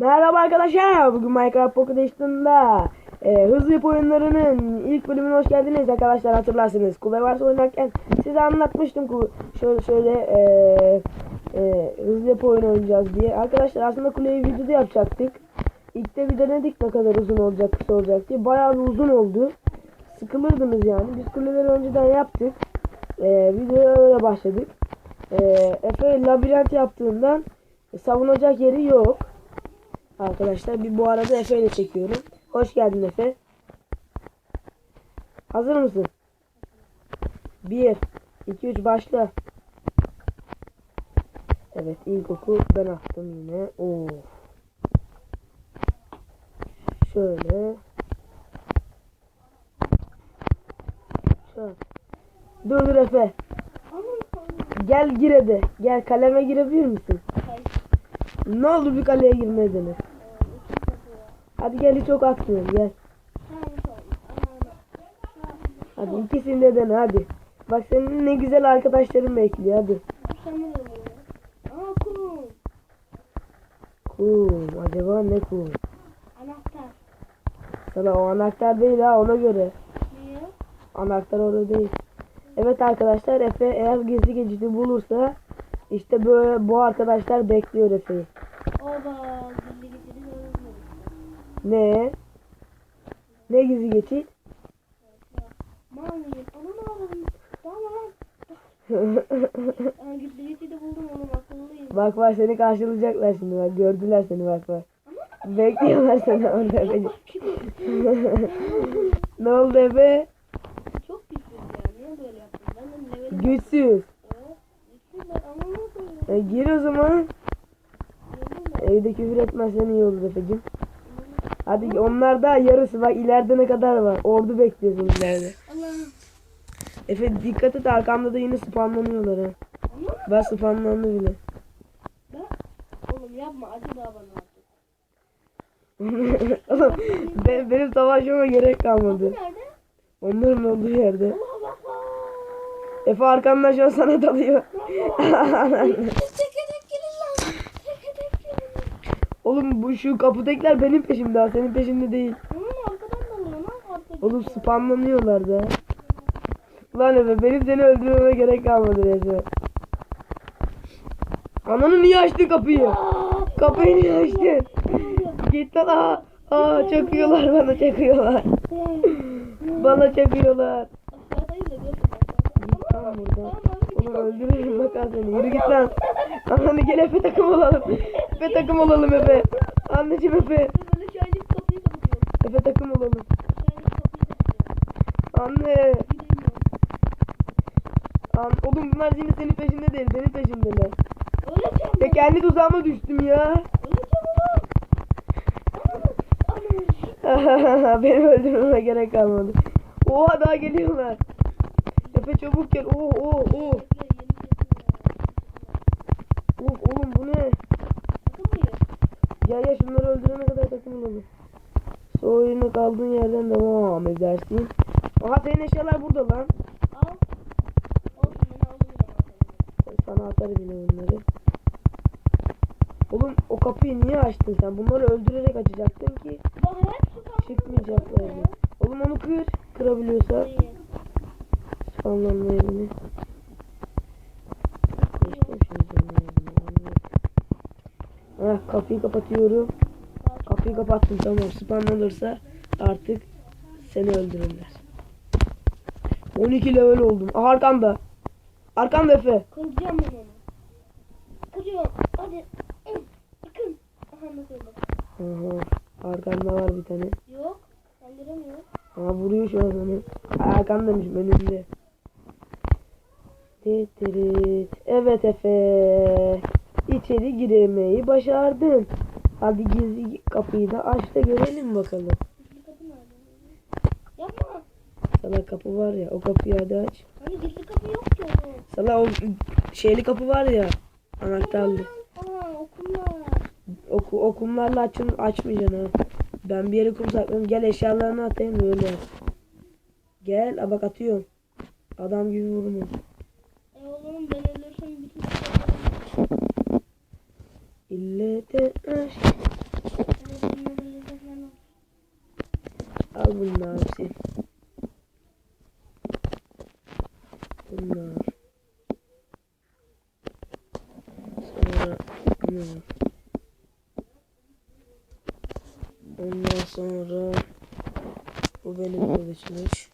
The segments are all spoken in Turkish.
Merhaba arkadaşlar. Bugün Minecraft Pocket Edition'da e, hızlı yapı oyunlarının ilk bölümüne hoş geldiniz arkadaşlar. Hatırlarsınız. Kule varsa oynarken size anlatmıştım. ku- Şöyle şöyle e, e, hızlı yapı oyunu oynayacağız diye. Arkadaşlar aslında kuleyi videoda yapacaktık. İlk de bir denedik ne kadar uzun olacak, kısa olacak diye. Bayağı bir uzun oldu. Sıkılırdınız yani. Biz kuleleri önceden yaptık. E, videoya öyle başladık. E, Efe labirent yaptığından savunacak yeri yok. Arkadaşlar bir bu arada Efe ile çekiyorum. Hoş geldin Efe. Hazır mısın? 1 2 3 başla. Evet ilk oku ben attım yine. Oo. Şöyle. Şöyle. Dur dur Efe. Gel gir hadi. Gel kaleme girebilir misin? Ne oldu bir kaleye girmedin? Hadi gel hiç ok atmıyorum gel. Hadi ikisini de dene hadi. Bak senin ne güzel arkadaşların bekliyor hadi. Kum. Acaba ne kum? Anahtar. Sana o anahtar değil ha ona göre. Niye? Anahtar orada değil. Evet arkadaşlar Efe eğer gizli geçidi bulursa işte böyle bu arkadaşlar bekliyor Efe'yi. Oba. Ne? Ne gizli geçit? Onu ne yapalım? Tamam. Ben gizli geçidi buldum oğlum akıllıyım. bak bak seni karşılayacaklar şimdi bak gördüler seni bak bak. Bekliyorlar seni orada Efe'cim. ne oldu Efe? Çok güçlü ya. Niye böyle yaptın? Ben de levelim. Güçsüz. Evet, Güçlü ben ama nasıl E, gir o zaman. Evde küfür etmezsen iyi olur Efe'cim. Hadi onlar da yarısı bak ileride ne kadar var. Ordu bekliyorsun ileride. Allah. Efe dikkat et arkamda da yine spamlanıyorlar ha. Ben spamlandı bile. ben... Oğlum yapma acı daha bana. Oğlum be- benim savaşmama gerek kalmadı. Onların olduğu yerde. Efe arkamdan şu an sana dalıyor. Oğlum bu şu kapıdakiler benim peşimde ha senin peşinde değil. Oğlum spamlanıyorlar da. Lan Efe benim seni öldürmeme gerek kalmadı Efe. Ananı niye açtı kapıyı? Kapıyı niye açtı? Git lan aa. Aa çakıyorlar bana çakıyorlar. Bana çakıyorlar. Aşağıdayız da gördüm. Git lan buradan. Oğlum öldürürüm bak seni. Yürü git lan. Ananı gel Efe takım olalım. Efe takım olalım Efe. Anneciğim Efe. Efe takım olalım. Anne. An oğlum bunlar yine senin peşinde değil. Benim peşimdeler. Öleceğim. Ya kendi tuzağıma düştüm ya. Benim öldürmeme gerek kalmadı. Oha daha geliyorlar. Efe çabuk gel. Oh oh oh. Bekle, yeni sesim var. Of oğlum bu ne? Takım mıyız? Ya ya şunları öldürene kadar takım olalım. Soyunu kaldığın yerden devam edersin. Aha senin eşyalar burada lan. Al. Olsun ben aldım yine. Sana atarım yine bunları. Oğlum o kapıyı niye açtın sen? Bunları öldürerek açacaktın ki çıkmayacaklardı. Oğlum onu kır. Kırabiliyorsa. Şimdi yerini. Heh, kapıyı kapatıyorum. Kapıyı kapattım tamam. Spam olursa artık seni öldürürler. 12 level oldum. Aha arkanda. Arkanda Efe. Kıracağım ben onu. Kırıyorum. Hadi. Hı, Bakın. Aha nasıl oldu? Aha. Arkanda var bir tane. Yok. Ben göremiyorum. Aha vuruyor şu an onu. Arkandaymış önümde. Titirit. Evet Efe. İçeri giremeyi başardın. Hadi gizli kapıyı da aç da görelim bakalım. Gizli kapı nerede? Yapma. Sana kapı var ya o kapıyı hadi aç. Hani gizli kapı yok ki oğlum. Sana o şeyli kapı var ya anahtarlı. Aa okumlar. Oku, o kumlarla açın, açmayacaksın ha. Ben bir yere kum sakladım. Gel eşyalarını atayım öyle. yap. Gel a bak atıyorum. Adam gibi vurma. E oğlum ben ölürsem bütün İlle de aşk Al bunu abisi. Bunlar. Sonra bunlar. Ondan sonra bu benim kılıçmış.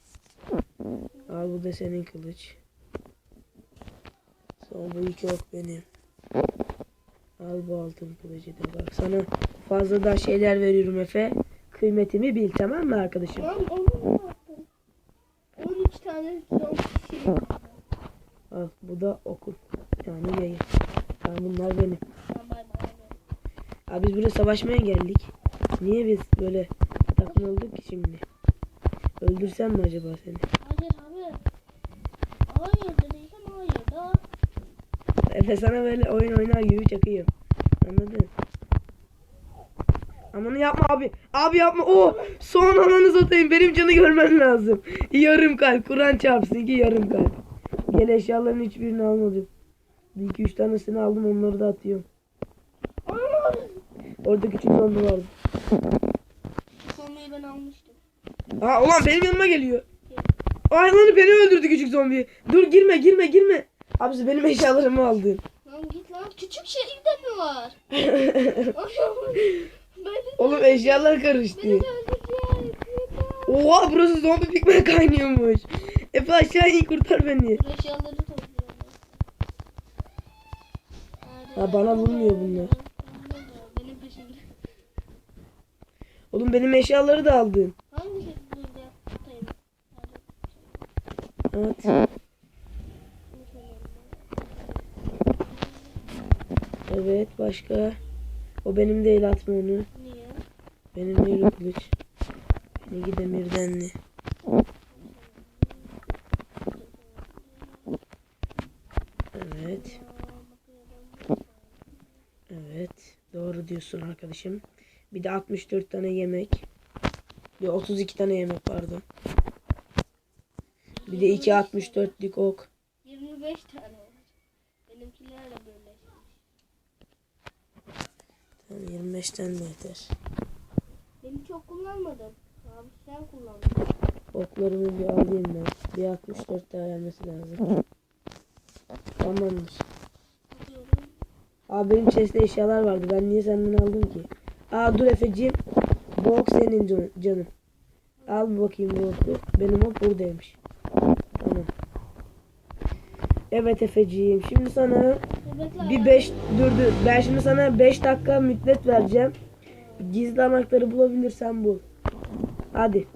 Al bu da senin kılıç. Sonra bu iki ok benim. Al bu altın kılıcı da bak sana fazla da şeyler veriyorum Efe. Kıymetimi bil tamam mı arkadaşım? Lan onu ne yaptın? 13 tane kişi. Al bu da okul. Yani yayın. Tamam bunlar benim. Abi biz buraya savaşmaya geldik. Niye biz böyle takım olduk ki şimdi? Öldürsem mi acaba seni? Hayır abi. Hayır dediysem hayır da. Efe sana böyle oyun oynar gibi çakıyor. Anladın? Amanı yapma abi. Abi yapma. Oh! Son ananı satayım. Benim canı görmen lazım. Yarım kalp. Kur'an çarpsın ki yarım kalp. Gel eşyaların hiçbirini almadım. Bir iki üç tanesini aldım onları da atıyorum. Orada küçük zombi vardı. Sonmayı ben almıştım. Aa ulan benim yanıma geliyor. Ay lan beni öldürdü küçük zombi. Dur girme girme girme. Abisi benim eşyalarımı aldın. Küçük şehirde mi var? Oğlum eşyalar karıştı. beni de öldürecek. Oha burası zombi pigmen kaynıyormuş. Efe aşağı in kurtar beni. Bu eşyaları topluyorum. Ha, bana vurmuyor bunlar. Benim peşimde. Oğlum benim eşyaları da aldın. Hangi şekilde? Evet. Evet başka. O benim değil atma onu. Niye? Benim değil o kılıç. Benimki demirdenli. Evet. Evet. Doğru diyorsun arkadaşım. Bir de 64 tane yemek. Bir 32 tane yemek pardon. Bir de 2 64'lük ok. 25 tane. Benimkilerle birleşmiş. Tamam 25 tane de yeter. Benim çok kullanmadım. Abi sen kullandın. Oklarımı bir alayım ben. Bir 64 daha gelmesi lazım. Atıyorum. Abi benim chest'te eşyalar vardı. Ben niye senden aldım ki? Aa dur Efe'ciğim. Bu ok senin can- canım. Al bir bakayım bu oku. Benim ok buradaymış. Tamam. Evet Efe'ciğim. Şimdi sana bir ya. 5 dur dur. Ben şimdi sana 5 dakika müddet vereceğim. Gizli anahtarı bulabilirsen bul. Hadi.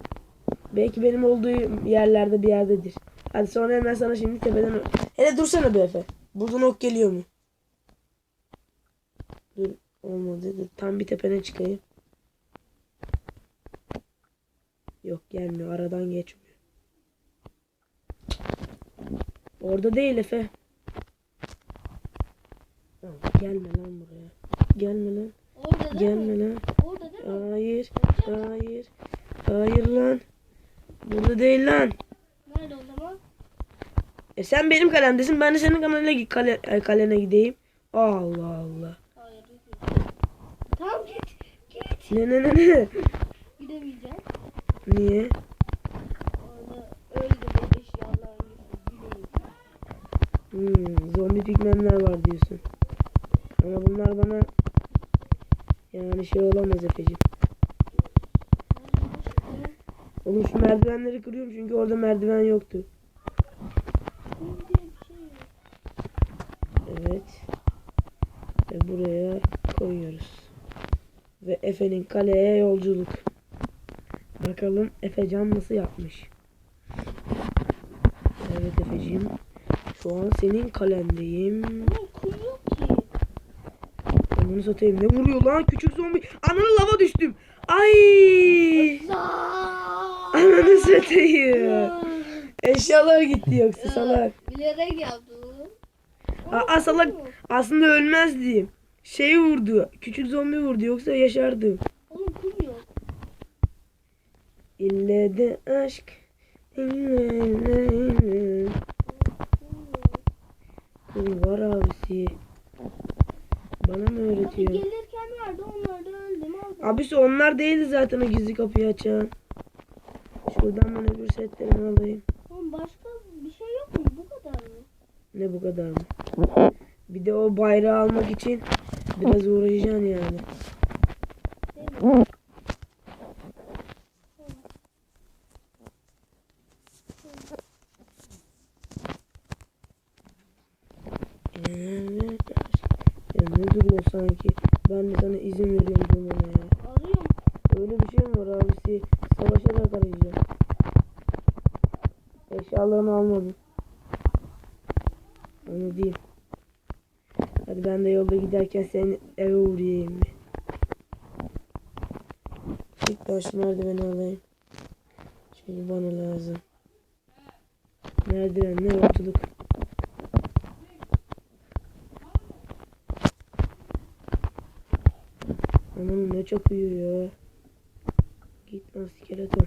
Belki benim olduğu yerlerde bir yerdedir. Hadi sonra hemen sana şimdi tepeden... Hele dursana be Efe. Buradan ok geliyor mu? Dur olmadı. Dur, tam bir tepene çıkayım. Yok gelmiyor. Aradan geçmiyor. Orada değil Efe. Ha, Gelme lan buraya. Gelme lan. Orada değil mi? Gelme lan. Orada değil mi? Hayır. Hayır. Hayır lan. Burada değil lan. Nerede o zaman? E sen benim kalemdesin. Ben de senin kalene, kale, e, kalene gideyim. Allah Allah. Hayır. Tamam git. Git. Ne ne ne ne? Gidemeyeceğim. Niye? Orada gidemeyeceğim. Hmm, zombi pigmenler var diyorsun. Ama bunlar bana yani şey olamaz Efe'ciğim. Oğlum şu merdivenleri kırıyorum çünkü orada merdiven yoktu. Evet. Ve buraya koyuyoruz. Ve Efe'nin kaleye yolculuk. Bakalım Efecan nasıl yapmış. Evet Efeciğim. Şu an senin kalendeyim. Ama kum yok ki. Ananı satayım ne vuruyor lan küçük zombi. Ananı lava düştüm. Ay. Ananı satayım. Eşyalar gitti yoksa salak. Bilerek yaptım. Aa, salak aslında ölmezdim. Şey vurdu. Küçük zombi vurdu yoksa yaşardım. Oğlum kum yok. İlle de aşk. İlle ille ille. Oğlum var abisi. Bana mı Abi öğretiyor? gelirken vardı onları da öldüm aldım. Abisi onlar değildi zaten o gizli kapıyı açan. Şuradan ben öbür setlerini alayım. Oğlum başka bir şey yok mu? Bu kadar mı? Ne bu kadar mı? Bir de o bayrağı almak için biraz uğraşacaksın yani. Evet. Duruyor sanki? Ben de sana izin veriyorum durmana ya. Arıyorum. Öyle bir şey mi var abisi? Savaşarak arayacağım. Eşyalarını almadım. Onu değil. Hadi ben de yolda giderken seni eve uğrayayım. İlk baş merdiveni alayım. Çünkü bana lazım. Merdiven ne Anam ne çok uyuyor ya. Git lan skeleton.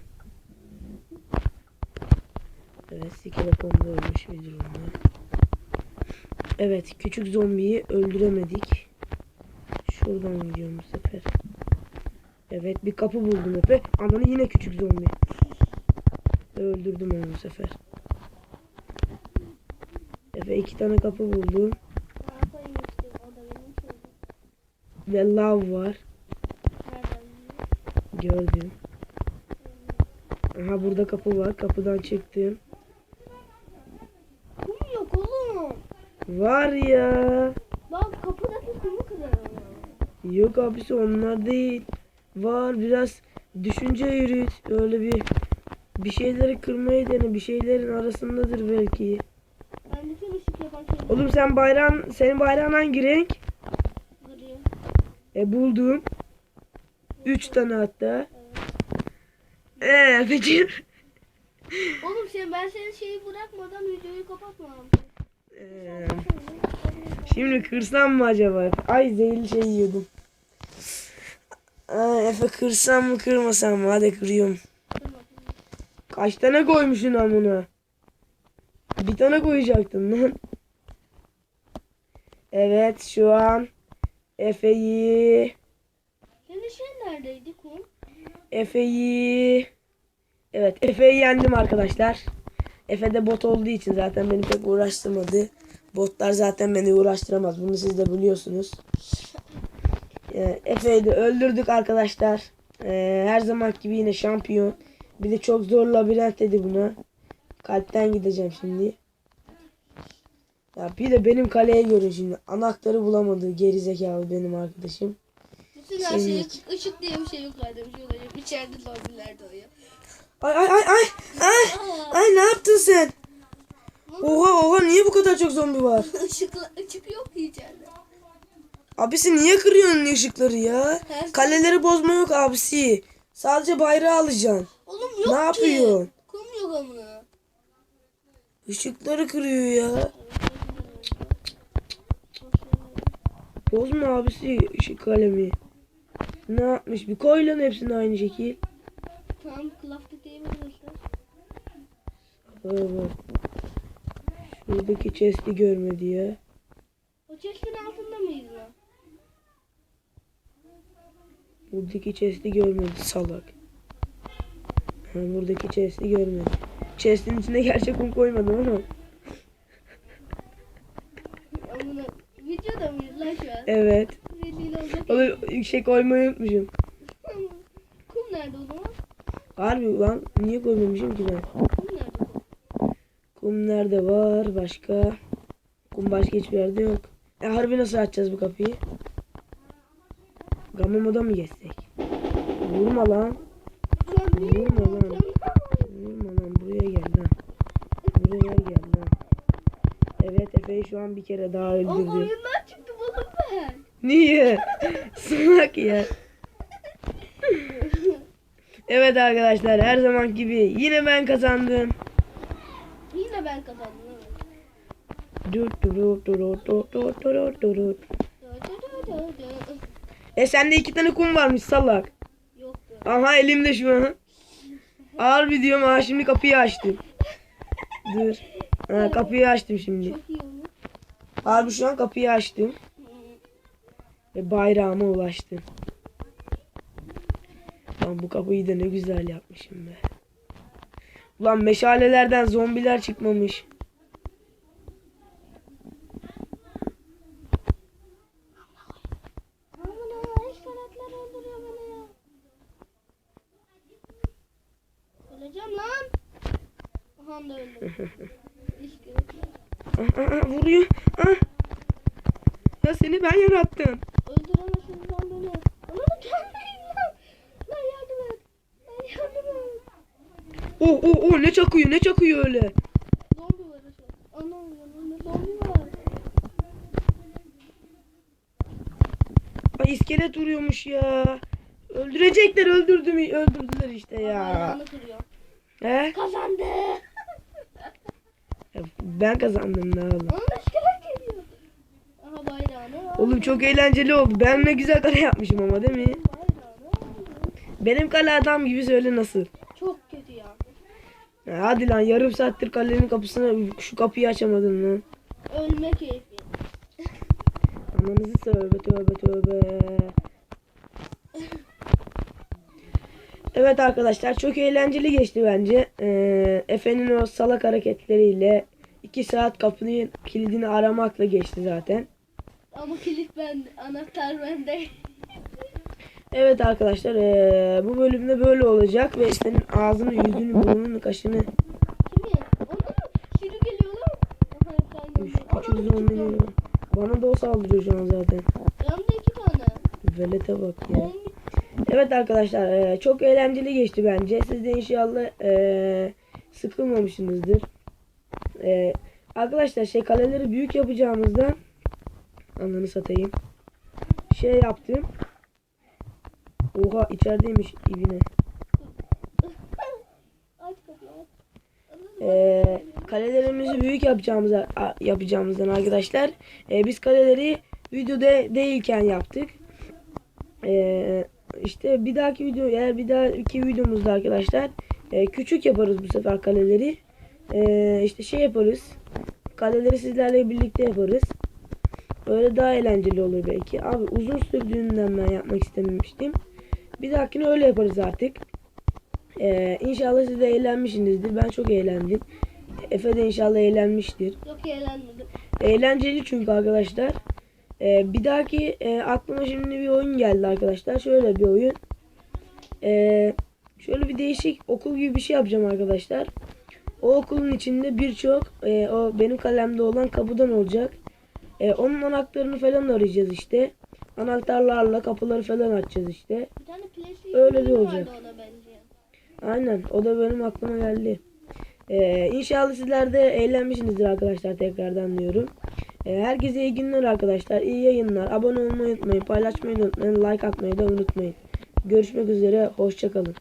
Evet skeleton da ölmüş bir durumda. Evet küçük zombiyi öldüremedik. Şuradan gidiyorum bu sefer. Evet bir kapı buldum Efe. Ananı yine küçük zombi. Ve öldürdüm onu bu sefer. Efe iki tane kapı buldum. Ve lav var. Gördüm. Aha burada kapı var. Kapıdan çıktım. Kum yok oğlum. Var ya. Bak kapıdaki kumu kırarım. Yok abisi onlar değil. Var biraz düşünce yürüt. Öyle bir bir şeyleri kırmaya dene. Bir şeylerin arasındadır belki. Ben bütün ışık yapan şeyleri Oğlum sen bayrağın senin bayrağın hangi renk? kırıyorum. E buldum. Üç tane hatta. Eee peki. Oğlum sen ben senin şeyi bırakmadan videoyu kapatmam. Ee, şimdi kırsam mı acaba? Ay zehirli şey yiyordum. Ay Efe kırsam mı kırmasam mı? Hadi kırıyorum. Kaç tane koymuşsun amına? Bir tane koyacaktın lan. Evet şu an Efe'yi şey neredeydi kum? Efe'yi Evet Efe'yi yendim arkadaşlar. Efe de bot olduğu için zaten beni pek uğraştırmadı. Botlar zaten beni uğraştıramaz. Bunu siz de biliyorsunuz. Ee, Efe'yi de öldürdük arkadaşlar. Ee, her zaman gibi yine şampiyon. Bir de çok zor labirent dedi buna. Kalpten gideceğim şimdi. Ya bir de benim kaleye görün şimdi. Anahtarı bulamadı gerizekalı benim arkadaşım. Bütün her şey Şimdi- ışık diye bir şey yok kardeşim. Şöyle içeride lobilerde o ya. Ay ay ay ay ay ay ne yaptın sen? Oha oha niye bu kadar çok zombi var? Işık, ışık yok ki içeride. Abisi niye kırıyorsun ışıkları ya? Ters- Kaleleri bozma yok abisi. Sadece bayrağı alacaksın. Oğlum yok Ne ki. yapıyorsun? Kum yok amına. Işıkları kırıyor ya. Bozma abisi ışık kalemi. Ne yapmış? Bir koy lan hepsini aynı şekil. Tamam klaftık değil mi arkadaşlar? Şuradaki chest'i görmedi ya. O çeşkin altında mıyız lan? Buradaki chest'i görmedi salak. Ha, buradaki chest'i görmedi. Chest'in içine gerçek kum koymadım ama. Videoda mıyız lan şu an? Evet. Onu şey koymayı unutmuşum. Kum nerede o zaman? Harbi lan niye koymamışım ki ben? Kum nerede kum? Nerede var başka? Kum başka hiçbir yerde yok. E harbi nasıl açacağız bu kapıyı? Gamma moda mı geçsek? Vurma lan. Vurma lan. Vurma lan buraya gel lan. Buraya gel lan. Evet Efe'yi şu an bir kere daha Oğlum öldürdü. oyundan çıktım oğlum ben. Niye? Salak ya. Evet arkadaşlar her zaman gibi yine ben kazandım. Yine ben kazandım. E sende iki tane kum varmış salak. Yok. Be. Aha elimde şu an. Ağır bir diyorum ha şimdi kapıyı açtım. Dur. Ha, kapıyı açtım şimdi. Harbi şu an kapıyı açtım. Ve bayrağıma ulaştım. Lan bu kapıyı da ne güzel yapmışım be. Ulan meşalelerden zombiler çıkmamış. Öleceğim lan. Aha da öldüm. Vuruyor. Aa. Ya seni ben yarattım. Öldüremezsiniz lan beni. Aman gelmeyin lan. Lan yardım et. Lan yardım et. Oh oh oh ne çakıyor ne çakıyor öyle. Zombi var. Anam yanımda zombi var. Ay iskelet vuruyormuş ya. Öldürecekler öldürdü mü? Öldürdüler işte ya. He? Kazandı. Ben kazandım ne oğlum. Oğlum çok eğlenceli oldu. Ben ne güzel kale yapmışım ama değil mi? Benim kale adam gibi söyle nasıl? Ya. Ya hadi lan yarım saattir kalenin kapısını şu kapıyı açamadın lan. Ölme keyfi. Ananızı tövbe tövbe tövbe. Evet arkadaşlar çok eğlenceli geçti bence. Ee, Efe'nin o salak hareketleriyle 2 saat kapının kilidini aramakla geçti zaten. Ama kilit bende. Anahtar bende. Evet arkadaşlar ee, bu bölümde böyle olacak ve senin ağzını, yüzünü, burnunu, kaşını mı? Sürü geliyor küçük bana da o saldırıyor şu an zaten. Yanımda iki tane. Velete bak ya. Zombi. Evet arkadaşlar çok eğlenceli geçti bence. Siz de inşallah sıkılmamışsınızdır. Arkadaşlar şey kaleleri büyük yapacağımızda ananı satayım. Şey yaptım. Oha içerideymiş ibine. Eee, kalelerimizi büyük yapacağımıza yapacağımızdan arkadaşlar eee, biz kaleleri videoda değilken yaptık. Eee işte bir dahaki video eğer bir dahaki videomuzda arkadaşlar eee, küçük yaparız bu sefer kaleleri. Eee işte şey yaparız. Kaleleri sizlerle birlikte yaparız. Öyle daha eğlenceli olur belki. Abi uzun sürdüğünden ben yapmak istememiştim. Bir dahakine öyle yaparız artık. Ee, inşallah siz de eğlenmişsinizdir. Ben çok eğlendim. Efe de inşallah eğlenmiştir. Yok eğlenmedim. Eğlenceli çünkü arkadaşlar. Ee, bir dahaki e, aklıma şimdi bir oyun geldi arkadaşlar. Şöyle bir oyun. Ee, şöyle bir değişik okul gibi bir şey yapacağım arkadaşlar. O okulun içinde birçok e, o benim kalemde olan kapıdan olacak. E, onun anahtarını falan arayacağız işte. Anahtarlarla kapıları falan açacağız işte. Bir tane PlayStation Öyle de oyunu olacak. ona. Aynen. O da benim aklıma geldi. Ee, inşallah sizler de eğlenmişsinizdir arkadaşlar tekrardan diyorum. Ee, herkese iyi günler arkadaşlar. İyi yayınlar. Abone olmayı unutmayın. Paylaşmayı unutmayın. Like atmayı da unutmayın. Görüşmek üzere. Hoşçakalın.